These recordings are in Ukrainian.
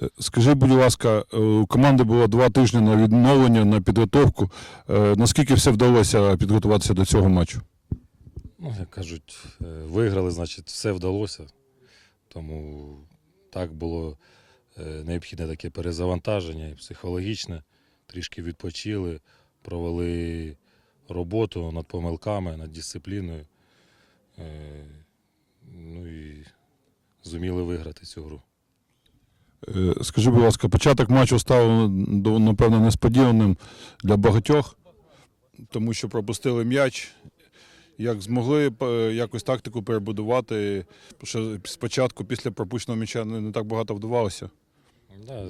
Е, Скажи, будь ласка, е, у команди було два тижні на відновлення, на підготовку. Е, Наскільки все вдалося підготуватися до цього матчу? Ну, як кажуть, виграли, значить, все вдалося. Тому так було необхідне таке перезавантаження і психологічне. Трішки відпочили, провели роботу над помилками, над дисципліною. Ну і зуміли виграти цю гру. Е, Скажи, будь ласка, початок матчу став напевно несподіваним для багатьох, тому що пропустили м'яч. Як змогли е, якось тактику перебудувати, що спочатку після пропущеного м'яча не так багато вдавалося. Да,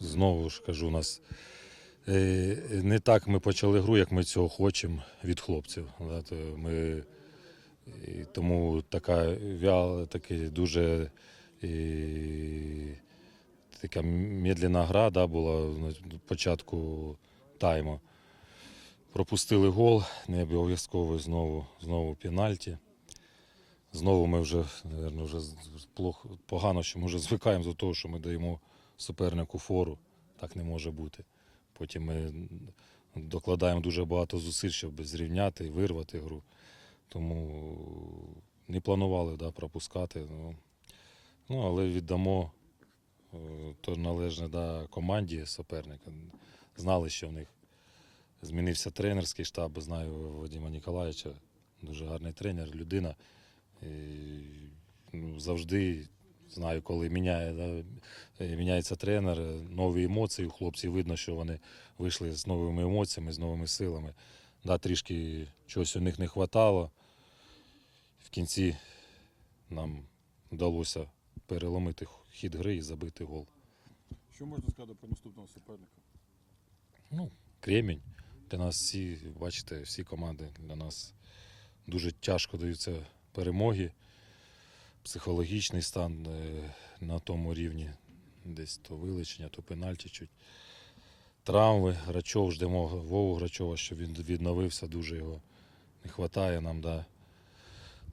знову ж кажу, у нас е, не так ми почали гру, як ми цього хочемо від хлопців. Ми, тому така вяла, таке дуже е, така медленна гра да, була на початку тайму. Пропустили гол, не обов'язково знову, знову пенальті. Знову ми вже, наверное, вже плохо, погано, що ми вже звикаємо до того, що ми даємо супернику фору. Так не може бути. Потім ми докладаємо дуже багато зусиль, щоб зрівняти і вирвати гру. Тому не планували да, пропускати. Ну, ну, але віддамо е, то належне да, команді суперника. Знали, що в них змінився тренерський штаб. Знаю Вадима Ніколаєвича, дуже гарний тренер, людина. І, ну, завжди знаю, коли міняє, да, е, міняється тренер, е, нові емоції у хлопців. Видно, що вони вийшли з новими емоціями, з новими силами. Да, трішки чогось у них не вистачало. В кінці нам вдалося переломити хід гри і забити гол. Що можна сказати про наступного суперника? Ну, Кремінь. Для нас всі, бачите, всі команди для нас дуже тяжко даються перемоги. Психологічний стан е, на тому рівні. Десь то вилучення, то пенальті чуть. Травми, Грачов, ждемо Вову Грачова, щоб він відновився, дуже його не вистачає нам. Да.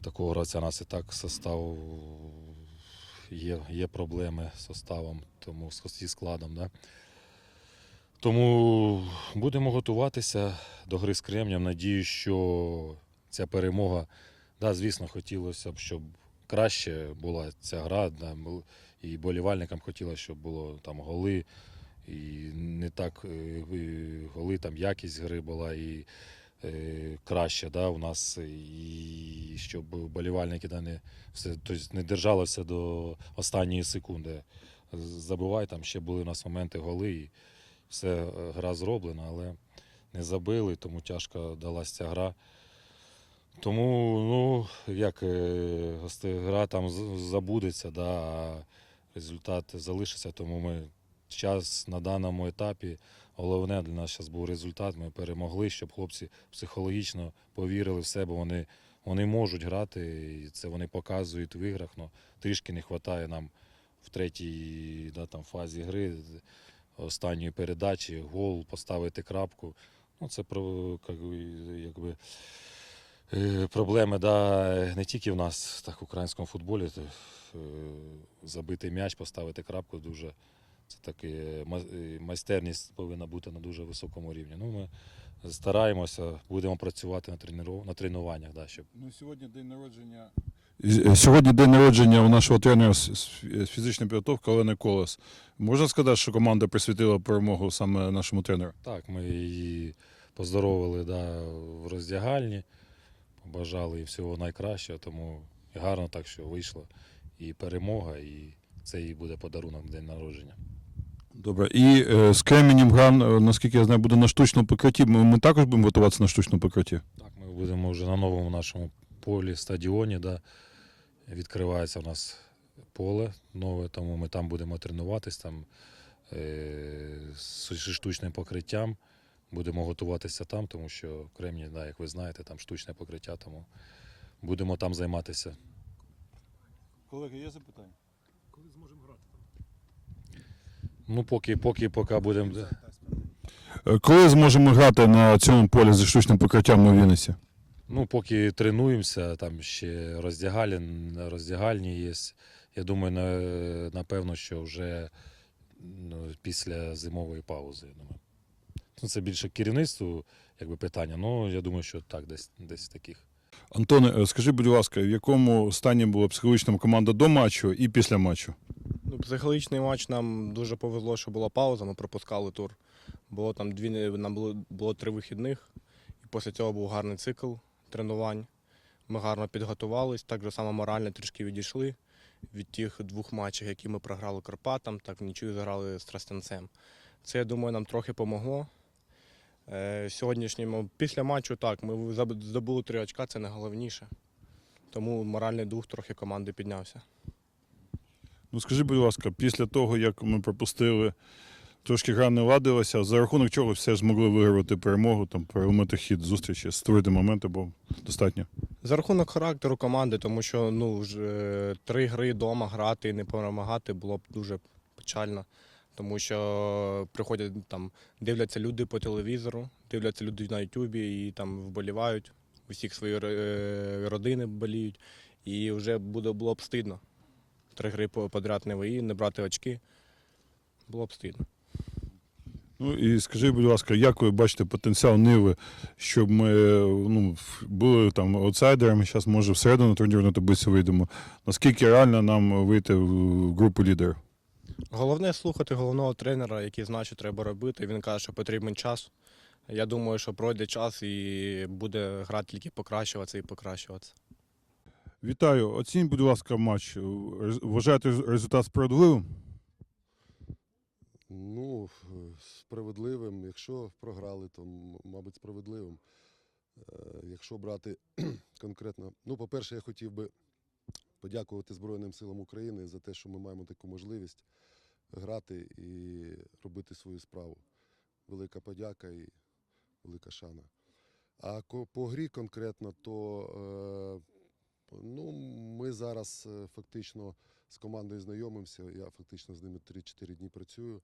Такого гравця нас і так состав є, є проблеми з составом, тому зі складом. Да. Тому будемо готуватися до гри з Кремнем. Надію, що ця перемога, да, звісно, хотілося б, щоб краще була ця гра. Да, і болівальникам хотілося, щоб було там голи. І не так е, голи, там якість гри була і краще да, у нас, і щоб болівальники да, не, все, тобто не держалося до останньої секунди. Забивай, там ще були у нас моменти голи. І, все е, гра зроблена, але не забили, тому тяжко далась ця гра. Тому, ну, як е, гра там забудеться, да, а результат залишиться. Тому ми час на даному етапі. Головне для нас зараз був результат. Ми перемогли, щоб хлопці психологічно повірили в себе. Вони, вони можуть грати, і це вони показують в іграх. Но трішки не вистачає нам в третій да, там, фазі гри останньої передачі, гол, поставити крапку. Ну, це якби, е, проблеми да, не тільки в нас, так в українському футболі. Е, забити м'яч, поставити крапку дуже. Це таке е, майстерність повинна бути на дуже високому рівні. Ну, ми стараємося, будемо працювати на, треніру- на тренуваннях, да, щоб Ну, сьогодні день народження. Сьогодні день народження у нашого тренера з з фі- з фізичної підготовки Олени Колес. Можна сказати, що команда присвятила перемогу саме нашому тренеру? Так, ми її поздоровили да, в роздягальні, побажали їй всього найкращого, тому гарно так, що вийшло і перемога, і це їй буде подарунок на день народження. Добре. І е, з Кременем гра, е, наскільки я знаю, буде на штучному покритті. Ми, ми також будемо готуватися на штучному покритті. Так, ми будемо вже на новому нашому полі, стадіоні, да, відкривається у нас поле нове, тому ми там будемо тренуватись, там е, з штучним покриттям. Будемо готуватися там, тому що в Кремні, да, як ви знаєте, там штучне покриття, тому будемо там займатися. Колеги, є запитання? Ну, поки, поки, поки будемо. Е, Коли зможемо грати на цьому полі зі штучним покриттям у Вінниці? Ну, поки тренуємося, там ще роздягальні, роздягальні є, Я думаю, на- напевно, що вже ну, після зимової паузи. Я думаю. Ну, це більше керівництву якби, питання. Ну, я думаю, що так, десь, десь таких. Антоне, е, скажи, будь ласка, в якому стані була психологічна команда до матчу і після матчу? Ну, психологічний матч нам дуже повезло, що була пауза, ми пропускали тур. Було там дві, нам було, було три вихідних, і після цього був гарний цикл тренувань. Ми гарно підготувались, так же само морально трішки відійшли від тих двох матчів, які ми програли Карпатам, так нічого заграли з Тростянцем. Це, я думаю, нам трохи помогло. Е, сьогоднішньому, після матчу, так, ми здобули три очка, це найголовніше. Тому моральний дух трохи команди піднявся. Ну скажи, будь ласка, після того, як ми пропустили, трошки гра не ладилася, за рахунок чого все ж змогли виграти перемогу, там, переломити хід зустрічі, створити моменти, бо достатньо. За рахунок характеру команди, тому що ну, вже три гри вдома грати і не перемагати було б дуже печально. Тому що приходять там, дивляться люди по телевізору, дивляться люди на Ютубі і там вболівають, усіх свої е, родини боліють. І вже буде, було б стидно. Три гри по- подряд не виї, не брати очки. Було б стидно. Ну і скажи, будь ласка, як ви бачите потенціал Ниви, щоб ми ну, були там аутсайдерами, зараз може всередину турнірної таблиці вийдемо. Наскільки реально нам вийти в групу лідерів? Головне слухати головного тренера, який знає, що треба робити. Він каже, що потрібен час. Я думаю, що пройде час і буде гра тільки покращуватися і покращуватися. Вітаю. Оцінь, будь ласка, матч. Вважаєте результат справедливим? Ну, е, справедливим. Якщо програли, то, мабуть, справедливим. Е, Якщо брати конкретно. Ну, по-перше, я хотів би подякувати Збройним силам України за те, що ми маємо таку можливість грати і робити свою справу. Велика подяка і велика шана. А по грі конкретно, то е, ну, ми зараз е, фактично з командою знайомимося. Я фактично з ними 3-4 дні працюю.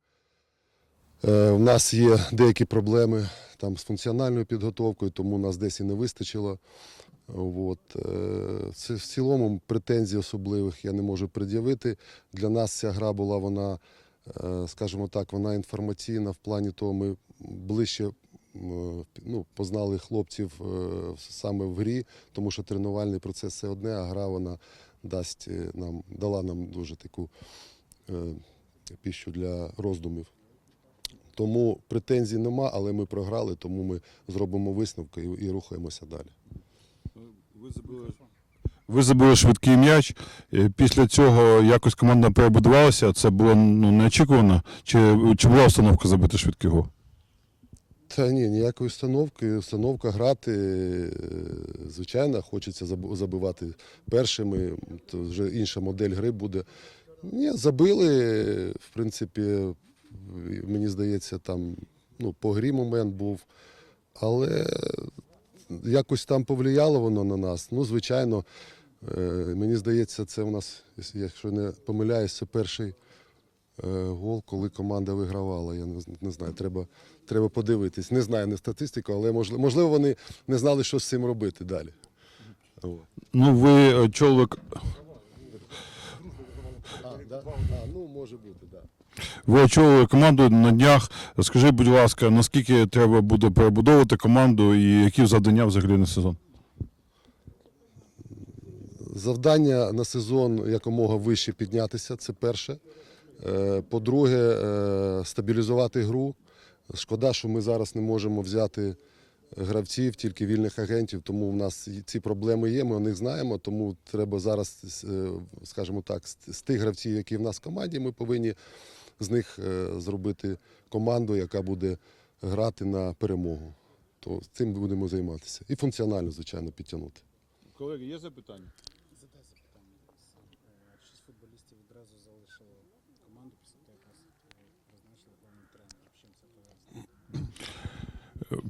Е, У нас є деякі проблеми там з функціональною підготовкою, тому нас десь і не вистачило. От. е, Це в цілому претензій особливих я не можу пред'явити. Для нас ця гра була, вона, е, скажімо так, вона інформаційна в плані того, ми ближче ну, познали хлопців е, саме в грі, тому що тренувальний процес це одне, а гра вона дасть е, нам, дала нам дуже таку е, піщу для роздумів. Тому претензій нема, але ми програли, тому ми зробимо висновки і, і рухаємося далі. Ви забили швидкий м'яч. Е, Після цього якось команда перебудувалася. Це було ну, неочікувано. Чи, чи була установка забити швидкий гол? Та ні, ніякої установки. Установка грати, е, звичайно, хочеться забивати першими, то вже інша модель гри буде. Ні, забили, в принципі, мені здається, там ну, по грі момент був. Але якось там повлияло воно на нас. Ну, звичайно, е, мені здається, це у нас, якщо не помиляюсь, це перший гол, коли команда вигравала. Я не, знаю, треба, треба подивитись. Не знаю не статистику, але можливо, можливо, вони не знали, що з цим робити далі. Ну, ви е, чоловік, да? а, ну може бути. Да. ви очолили команду на днях. Скажи, будь ласка, наскільки треба буде перебудовувати команду і які завдання взагалі на сезон? Завдання на сезон якомога вище піднятися, це перше. Е, По-друге, е, стабілізувати гру. Шкода, що ми зараз не можемо взяти гравців, тільки вільних агентів, тому в нас ці проблеми є, ми о них знаємо, тому треба зараз, е, скажімо так, з тих гравців, які в нас в команді, ми повинні з них зробити команду, яка буде грати на перемогу. То цим будемо займатися. І функціонально, звичайно, підтягнути. Колеги, є запитання. Е, Шість футболістів відразу залишили команду після того, як вас е, призначили головним тренером. З чим це пов'язано?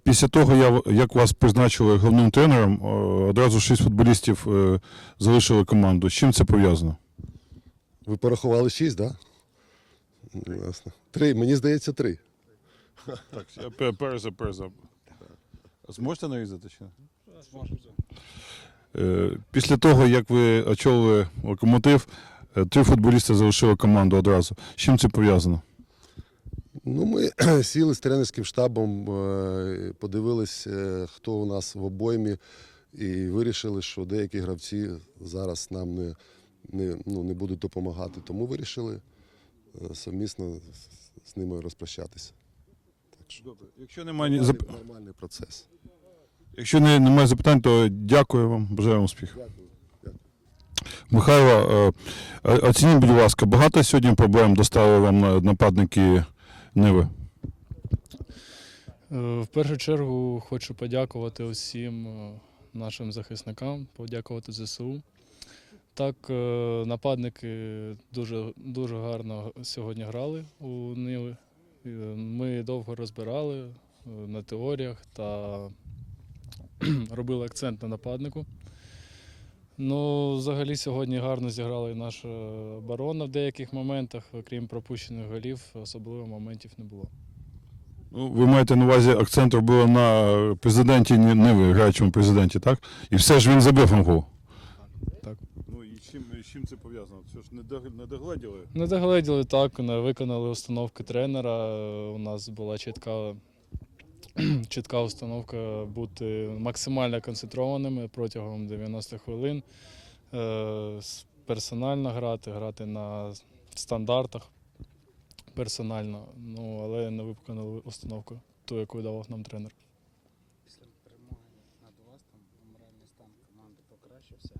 Після того, я- як вас призначили головним тренером, е, одразу шість футболістів е, залишили команду. З чим це пов'язано? Ви порахували шість, так? Да? Ясно. Три, мені здається, три. Так, я переза, переза. Зможете нарізати чи не? Е, Після того, як ви очолили локомотив, Е, Три футболісти залишили команду одразу. З чим це пов'язано? Ну, ми сіли з тренерським штабом, е, подивились, е, хто у нас в обоймі, і вирішили, що деякі гравці зараз нам не, не, ну, не будуть допомагати. Тому вирішили е, совмісно з- ними розпрощатися. Так що Добре. Якщо немає, нормальний, нормальний процес. Якщо не, немає запитань, то дякую вам, бажаю вам успіхів. Дякую. Михайло, оцініть, будь ласка, багато сьогодні проблем доставили вам нападники Ниви? Е, В першу чергу хочу подякувати усім е, нашим захисникам, подякувати ЗСУ. Так, е, нападники дуже, дуже гарно сьогодні грали у Ниви. Ми довго розбирали на теоріях та робили акцент на нападнику. Ну, взагалі сьогодні гарно зіграла і наша оборона в деяких моментах, окрім пропущених голів, особливо моментів не було. Ну, ви маєте на увазі акцент робили на президенті Ні- Ниви, граючому президенті, так? І все ж він забив вам гол. Так. Ну і чим, з чим це пов'язано? Це ж не догледіли? Не догледіли так, не виконали установки тренера. У нас була чітка, чітка установка бути максимально концентрованими протягом 90 хвилин. Е, Персонально грати, грати на стандартах персонально. Ну, але не виконали установку, ту, яку давав нам тренер. Після перемоги над Вастом моральний стан команди покращився.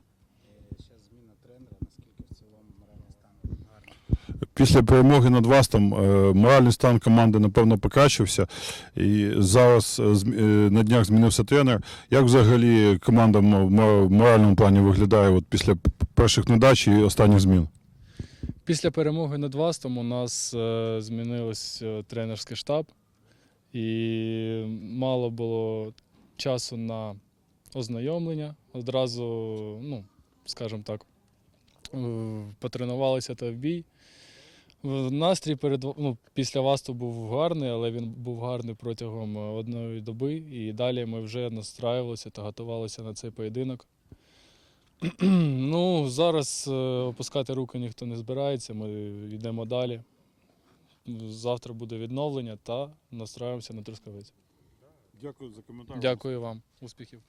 Ще зміна тренера, наскільки в цілому моральний стан гарний. Після перемоги над Вастом е, моральний стан команди, напевно, покращився. І зараз е, е, на днях змінився тренер. Як взагалі команда в моральному плані виглядає от після перших недач і останніх змін? Після перемоги над Вастом у нас змінився тренерський штаб, і мало було часу на ознайомлення. Одразу, ну, скажімо так, потренувалися та в бій. В- Настрій перед ну, після Васту був гарний, але він був гарний протягом е, одної доби. І далі ми вже настраювалися та готувалися на цей поєдинок. Ну, зараз е, опускати руки ніхто не збирається, ми йдемо далі. Завтра буде відновлення та настраємося на трускавець. Дякую за коментар. Дякую вам, успіхів.